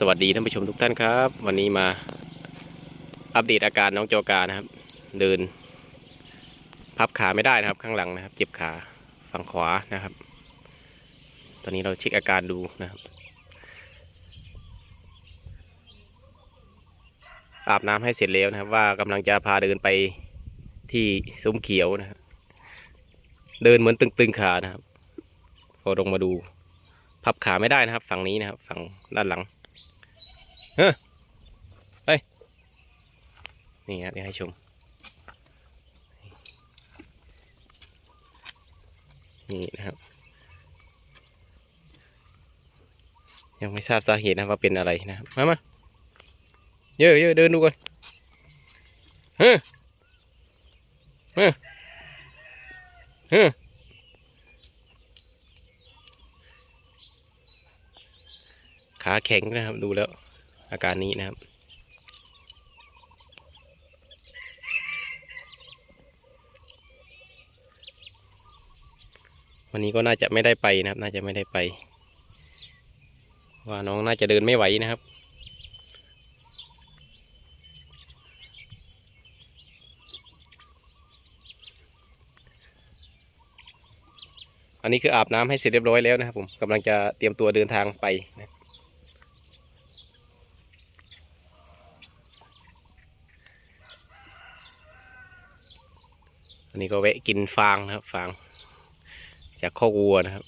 สวัสดีท่านผู้ชมทุกท่านครับ วันนี้มาอัปเดตอาการน้องโจกานะครับ เดิน พับขาไม่ได้นะครับ ข้างหลังนะครับ เจ็บขาฝั่งขวานะครับ ตอนนี้เราเช็คอาการดูนะครับ อาบน้ำให้เสร็จแล้วนะครับ ว่ากำลังจะพาเดินไปที่ซุ้มเขียวนะครับเดินเหมือนตึงๆขานะครับพอลงมาดู พับขาไม่ได้นะครับ ฝั่งนี้นะครับ ฝั่งด้านหลัง เฮ้ยไป นี่ครับเดี๋ยวให้ชม นี่นะครับ ยังไม่ทราบสาเหตุนะครับว่าเป็นอะไรนะครับ มามาเยอะเยอะเดินดูก่อนเฮ้ยเฮ้ยเฮ้ยขาแข็งนะครับ ดูแล้ว อาการนี้นะครับ วันนี้ก็น่าจะไม่ได้ไปนะครับ น่าจะไม่ได้ไป ว่าน้องน่าจะเดินไม่ไหวนะครับอันนี้คืออาบน้ำให้เสร็จเรียบร้อยแล้วนะครับผมกำลังจะเตรียมตัวเดินทางไปนะ อันนี้ก็แวะกินฟางนะครับฟาง จากข้อกวัวนะครับ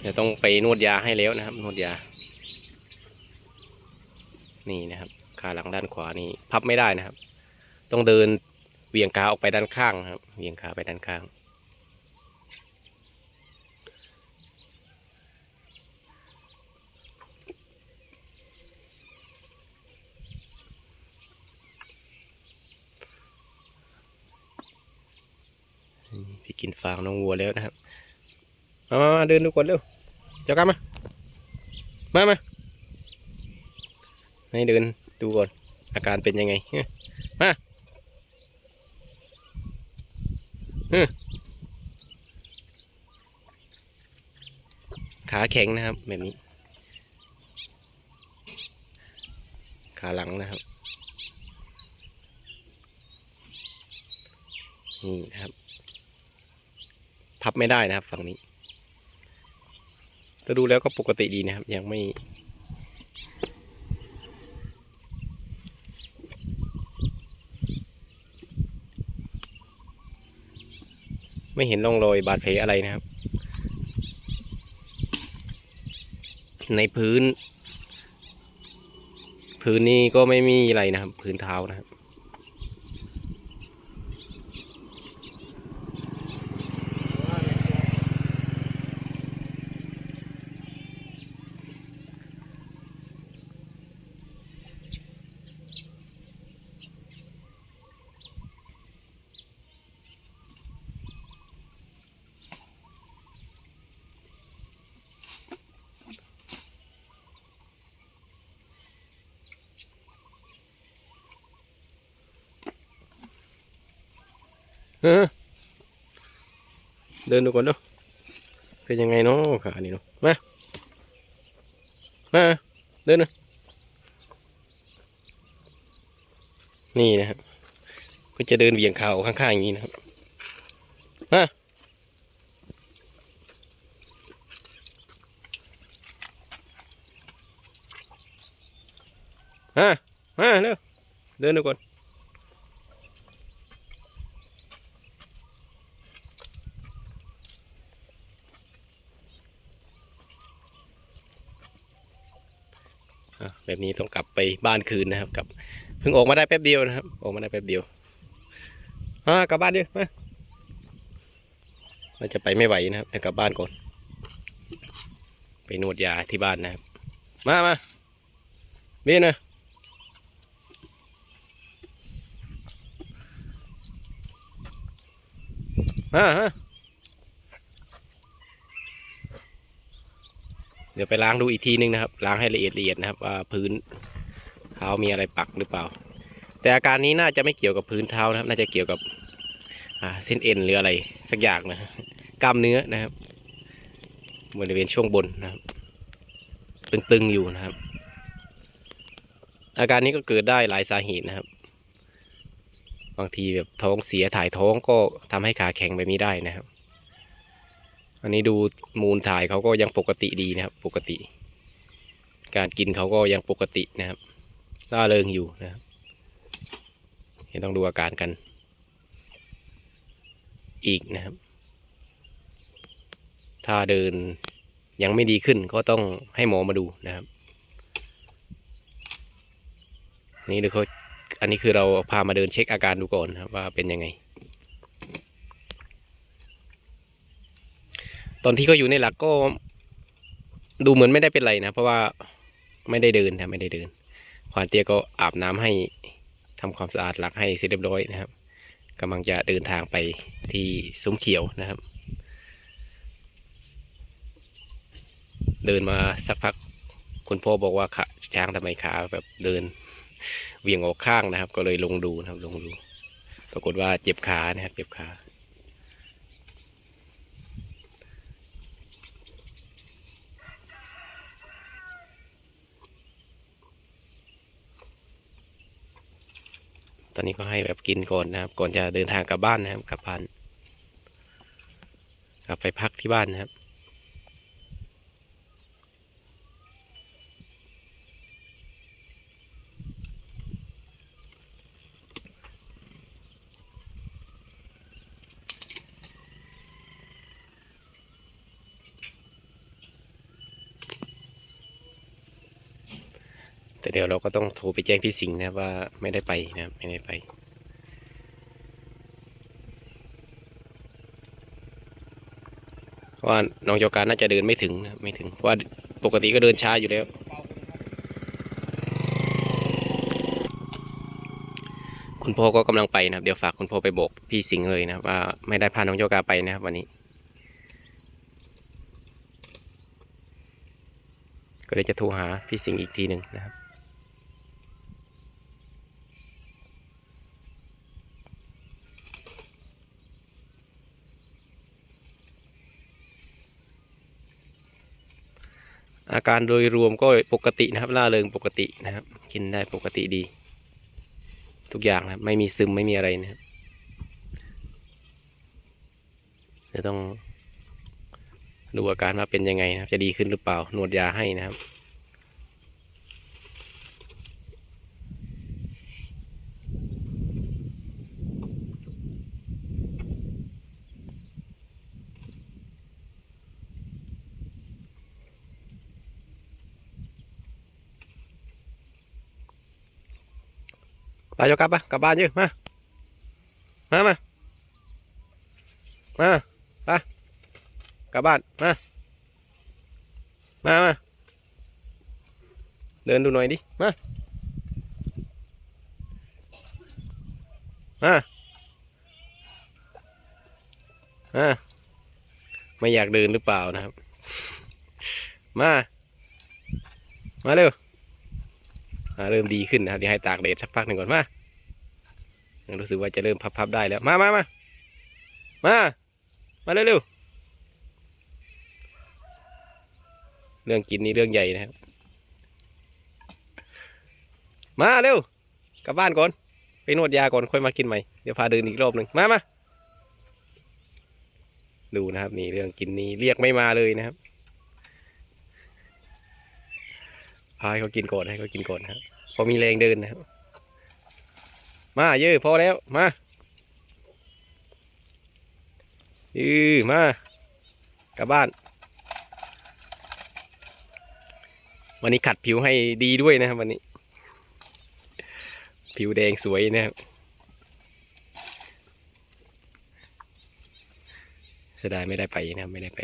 เดี๋ยวต้องไปนวดยาให้แล้วนะครับ นวดยา นี่นะครับขาหลังด้านขวานี่พับไม่ได้นะครับ ต้องเดินเหวี่ยงขาออกไปด้านข้างนะครับเหวี่ยงขาไปด้านข้าง พี่กินฟางน้องวัวแล้วนะครับมามามาเดินดูก่อนเร็วเจ้ากันมา มามาให้เดินดูก่อน อาการเป็นยังไง มาขาแข็งนะครับ แบบนี้ ขาหลังนะครับ นี่นะครับ พับไม่ได้นะครับ ฝั่งนี้แต่ดูแล้วก็ปกติดีนะครับ ยังไม่ไม่เห็นร่องรอยบาดแผลอะไรนะครับ ในพื้น พื้นนี้ก็ไม่มีอะไรนะครับ พื้นเท้านะครับ เดินดูก่อนดูเป็นยังไงเนาะขานี่เนาะมา มาเดินนะนี่นะครับก็จะเดินเหวี่ยงเขาข้างๆอย่างนี้นะครับมามามาเร็วเดินดูก่อน แบบนี้ต้องกลับไปบ้านคืนนะครับกับเพิ่งออกมาได้แป๊บเดียวนะครับ ออกมาได้แป๊บเดียวอ่ากลับบ้านดียวมาเราจะไปไม่ไหวนะครับแต่กลับบ้านก่อน ไปนวดยาที่บ้านนะครับ มามาเบี้ยนะมาฮะ ดี๋ยวไปล้างดูอีกทีนึงนะครับ ล้างให้ละเอียดละเอียดนะครับว่าพื้นเท้ามีอะไรปักหรือเปล่า แต่อาการนี้น่าจะไม่เกี่ยวกับพื้นเท้านะครับ น่าจะเกี่ยวกับเส้นเอ็นหรืออะไรสักอย่างนะกล้ามเนื้อนะครับบริเวณช่วงบนนะครับ ตึงๆอยู่นะครับ อาการนี้ก็เกิดได้หลายสาเหตุนะครับ บางทีแบบท้องเสียถ่ายท้องก็ทำให้ขาแข็งแบบนี้ได้นะครับ อันนี้ดูมูลถ่ายเขาก็ยังปกติดีนะครับ ปกติ การกินเขาก็ยังปกตินะครับร่าเริงอยู่นะครับเดี๋ยวต้องดูอาการกัน อีกนะครับ ถ้าเดินยังไม่ดีขึ้นก็ต้องให้หมอมาดูนะครับ นี่ดูเขาอันนี้คือเราพามาเดินเช็คอาการดูก่อนนะครับว่าเป็นยังไง ตอนที่เขาอยู่ในหลักก็ดูเหมือนไม่ได้เป็นไรนะ เพราะว่าไม่ได้เดินนะไม่ได้เดินควานเตี้ยก็อาบน้ำให้ทำความสะอาดหลักให้เสร็จเรียบร้อยนะครับกำลังจะเดินทางไปที่ซุ้มเขียวนะครับ เดินมาสักพักคุณพ่อบอกว่าขาช้างทำไมขาแบบเดินเวียงออกข้างนะครับ ก็เลยลงดูนะครับลงดู ปรากฏว่าเจ็บขานะครับ เจ็บขา อนนี้ก็ให้แบบกินก่อนนะครับ ก่อนจะเดินทางกลับบ้านนะครับกลับพันกลับไปพักที่บ้านนะครับ แต่เดี๋ยวเราก็ต้องโทรไปแจ้งพี่สิงห์นะว่าไม่ได้ไปนะครับไม่ได้ไป เพราะว่าน้องโยการน่าจะเดินไม่ถึงนะไม่ถึงเพราะว่าปกติก็เดินช้าอยู่แล้ว คุณพ่อก็กำลังไปนะครับ เดี๋ยวฝากคุณพ่อไปบอกพี่สิงห์เลยนะว่าไม่ได้พาน้องโยกาไปนะครับวันนี้ก็เลยจะโทรหาพี่สิงห์อีกทีหนึ่งนะครับ อาการโดยรวมก็ปกตินะครับล่าเริงปกตินะครับ กินได้ปกติดี ทุกอย่างนะครับไม่มีซึมไม่มีอะไรนะครับจะต้องดูอาการว่าเป็นยังไงนะครับ จะดีขึ้นหรือเปล่า นวดยาให้นะครับ ไปโยกลับปะกลับบ้านยอะมา มามา มาไปกลับบ้าน มา มามาเดินดูหน่อยดิ มา มา มา ไม่อยากเดินหรือเปล่านะครับ มา มาเร็วอ่าเริ่มดีขึ้นนะครับเดี๋ยวให้ตากแดดสักพักหนึ่งก่อนมา รู้สึกว่าจะเริ่มพับๆได้แล้ว มามามามา มาเร็วๆเรื่องกินนี่เรื่องใหญ่นะครับ มาเร็ว กลับบ้านก่อน ไปนวดยาก่อนค่อยมากินใหม่ เดี๋ยวพาเดินอีกรอบหนึ่งมามาดูนะครับนี่เรื่องกินนี่เรียกไม่มาเลยนะครับพาให้เขากินก่อนให้เขากินก่อนครับพอมีแรงเดินนะครับ มาเยอะพอแล้ว มายือมากลับบ้าน วันนี้ขัดผิวให้ดีด้วยนะครับวันนี้ ผิวแดงสวยนะครับเสียดายไม่ได้ไปนะครับไม่ได้ไป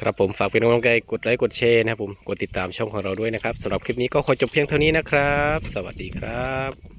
ครับผมฝากเป็นกำลังใจกดไลค์กดแชร์นะครับผมกดติดตามช่องของเราด้วยนะครับสำหรับคลิปนี้ก็ขอจบเพียงเท่านี้นะครับ สวัสดีครับ